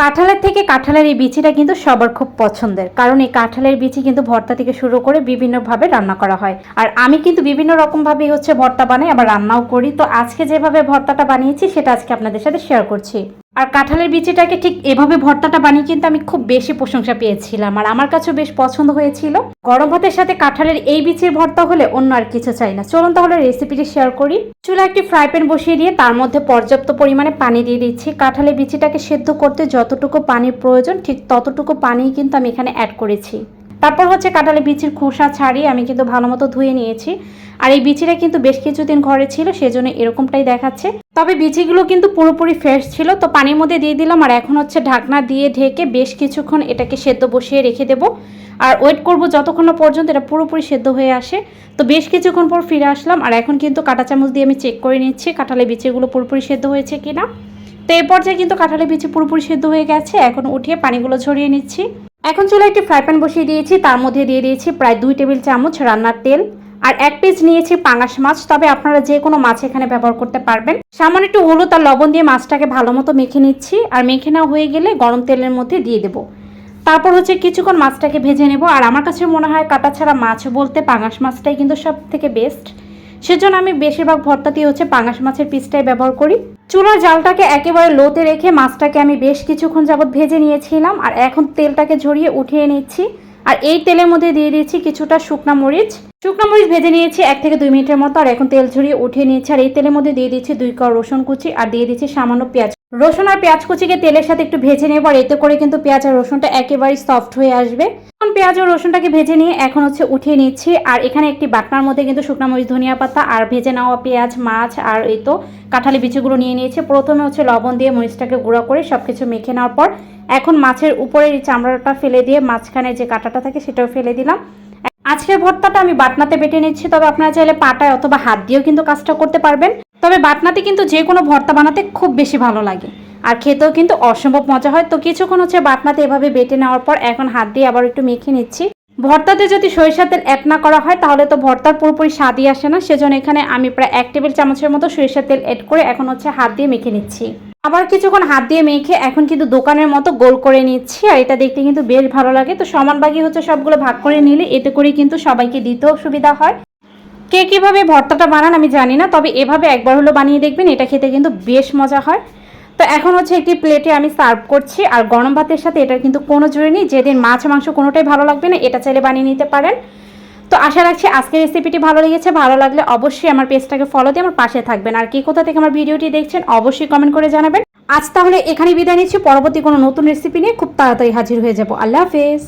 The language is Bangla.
কাঁঠালের থেকে কাঁঠালের এই বিচিটা কিন্তু সবার খুব পছন্দের। কারণ এই কাঁঠালের বিচি কিন্তু ভর্তা থেকে শুরু করে বিভিন্নভাবে রান্না করা হয়। আর আমি কিন্তু বিভিন্ন রকমভাবে হচ্ছে ভর্তা বানাই, আবার রান্নাও করি। তো আজকে যেভাবে ভর্তাটা বানিয়েছি, সেটা আজকে আপনাদের সাথে শেয়ার করছি। আর কাঁঠালের বিচিটাকে ঠিক এভাবে ভর্তাটা বানিয়ে কিন্তু আমি খুব বেশি প্রশংসা পেয়েছিলাম। আর আমার কাছেও বেশ পছন্দ হয়েছিল। গরম ভাতের সাথে কাঁঠালের এই বিচির ভর্তা হলে অন্য আর কিছু চাই না। চলুন তাহলে রেসিপিটি শেয়ার করি। চুলা একটি ফ্রাই প্যান বসিয়ে দিয়ে তার মধ্যে পর্যাপ্ত পরিমাণে পানি দিয়ে দিচ্ছি। কাঁঠালের বিচিটাকে সেদ্ধ করতে যতটুকু পানির প্রয়োজন, ঠিক ততটুকু পানি কিন্তু আমি এখানে অ্যাড করেছি। তারপর হচ্ছে কাঁঠালের বিচির খোসা ছাড়িয়ে আমি কিন্তু ভালো মতো ধুয়ে নিয়েছি। আর এই বিচিটা কিন্তু বেশ কিছুদিন ঘরে ছিল, সেজন্য এরকমটাই দেখাচ্ছে। তবে বিচিগুলো কিন্তু পুরোপুরি ফ্রেশ ছিল, তো পানির মধ্যে দিয়ে দিলাম আর এখন হচ্ছে ঢাকনা দিয়ে ঢেকে বেশ কিছুক্ষণ এটাকে সেদ্ধ বসিয়ে রেখে দেবো। আর ওয়েট করব যতক্ষণ না পর্যন্ত এটা পুরোপুরি সেদ্ধ হয়ে আসে। তো বেশ কিছুক্ষণ পর ফিরে আসলাম আর এখন কিন্তু কাঁটা চামচ দিয়ে আমি চেক করে নিচ্ছি কাঁঠালের বিচিগুলো পুরোপুরি সেদ্ধ হয়েছে কিনা। তো এই পর্যায়ে কিন্তু কাঁঠালের বিচি পুরোপুরি সেদ্ধ হয়ে গেছে, এখন উঠিয়ে পানিগুলো ঝরিয়ে নিচ্ছি। এখন চুলা একটি ফ্রাই প্যান বসিয়ে দিয়েছি। তার মধ্যে দিয়ে দিয়েছি প্রায় দুই টেবিল চামচ রান্নার তেল আর এক পিস নিয়েছি পাঙাশ মাছ। তবে আপনারা যে কোনো মাছ এখানে ব্যবহার করতে পারবেন। সামান্য একটু হলুদ আর লবণ দিয়ে মাছটাকে ভালো মতো মেখে নিচ্ছি। আর মেখে নেওয়া হয়ে গেলে গরম তেলের মধ্যে দিয়ে দেবো। তারপর হচ্ছে কিছুক্ষণ মাছটাকে ভেজে নেব। আর আমার কাছে মনে হয় কাটা ছাড়া মাছ বলতে পাঙাশ মাছটাই কিন্তু সব থেকে বেস্ট সেজন্য আমি বেশিরভাগ ভর্তাতেই হচ্ছে পাঙাশ মাছের পিসটাই ব্যবহার করি। চুলার জালটাকে একেবারে লোতে রেখে মাছটাকে আমি বেশ কিছুক্ষণ যাবৎ ভেজে নিয়েছিলাম, আর এখন তেলটাকে ঝরিয়ে উঠিয়ে নিচ্ছি। আর এই তেলের মধ্যে দিয়ে দিয়েছি কিছুটা শুকনা মরিচ। শুকনো মরিচ ভেজে নিয়েছি এক থেকে দুই মিনিটের মতো, আর এখন তেল ঝরিয়ে উঠিয়ে নিয়েছি। আর এই তেলের মধ্যে দিয়ে দিচ্ছি দুই কর রসুন কুচি, আর দিয়ে দিচ্ছি সামান্য পেঁয়াজ রসুন আর পেঁয়াজ কুচিকে তেলের সাথে একটু ভেজে নেব আর এতে করে কিন্তু পেঁয়াজ আর রসুনটা একেবারেই সফট হয়ে আসবে। এখন পেঁয়াজ ও রসুনটাকে ভেজে নিয়ে এখন হচ্ছে উঠিয়ে নিচ্ছি। আর এখানে একটি বাটনার মধ্যে কিন্তু শুকনো মরিচ, ধনিয়া পাতা আর ভেজে নেওয়া পেঁয়াজ, মাছ আর এই তো কাঁঠালি বিচিগুলো নিয়ে নিয়েছি। প্রথমে হচ্ছে লবণ দিয়ে মরিচটাকে গুঁড়ো করে সব কিছু মেখে নেওয়ার পর এখন মাছের উপরে এই চামড়াটা ফেলে দিয়ে মাঝখানে যে কাঁটাটা থাকে সেটাও ফেলে দিলাম। আজকের ভর্তাটা আমি বাটনাতে বেটে নিচ্ছি। তবে আপনারা চাইলে পাটায় অথবা হাত দিয়েও কিন্তু কাজটা করতে পারবেন। তবে বাটনাতে কিন্তু যে কোনো ভর্তা বানাতে খুব বেশি ভালো লাগে। আর খেতেও কিন্তু অসম্ভব মজা হয়। তো কিছুক্ষণ হচ্ছে বাটনাতে এভাবে বেটে নেওয়ার পর এখন হাত দিয়ে আবার একটু মেখে নিচ্ছি। ভর্তাতে যদি সরিষার তেল অ্যাড না করা হয়, তাহলে তো ভর্তার পুরোপুরি স্বাদই আসে না। সেজন্য এখানে আমি প্রায় এক টেবিল চামচের মতো সরিষার তেল অ্যাড করে এখন হচ্ছে হাত দিয়ে মেখে নিচ্ছি। আবার কিছুক্ষণ হাত দিয়ে মেখে এখন কিন্তু দোকানের মতো গোল করে নিচ্ছি। আর এটা দেখতে কিন্তু বেশ ভালো লাগে। তো সমান হচ্ছে সবগুলো ভাগ করে নিলে এতে করে কিন্তু সবাইকে দিতেও সুবিধা হয়। কে কীভাবে ভর্তাটা বানান আমি জানি না, তবে এভাবে একবার হলো বানিয়ে দেখবেন, এটা খেতে কিন্তু বেশ মজা হয়। তো এখন হচ্ছে একটি প্লেটে আমি সার্ভ করছি, আর গরম ভাতের সাথে এটার কিন্তু কোনো জুড়ে নেই, যেদিন মাছ মাংস কোনোটাই ভালো লাগবে না, এটা চাইলে বানিয়ে নিতে পারেন। তো আশা রাখছি আজকের রেসিপিটি ভালো লেগেছে, ভালো লাগলে অবশ্যই আমার পেজটাকে ফলো দিয়ে আমার পাশে থাকবেন। আর কি কোথা থেকে আমার ভিডিওটি দেখছেন, অবশ্যই কমেন্ট করে জানাবেন। আজ তাহলে এখানে বিদায় নিচ্ছি, পরবর্তী কোনো নতুন রেসিপি নিয়ে খুব তাড়াতাড়ি হাজির হয়ে যাব। আল্লাহ হাফেজ।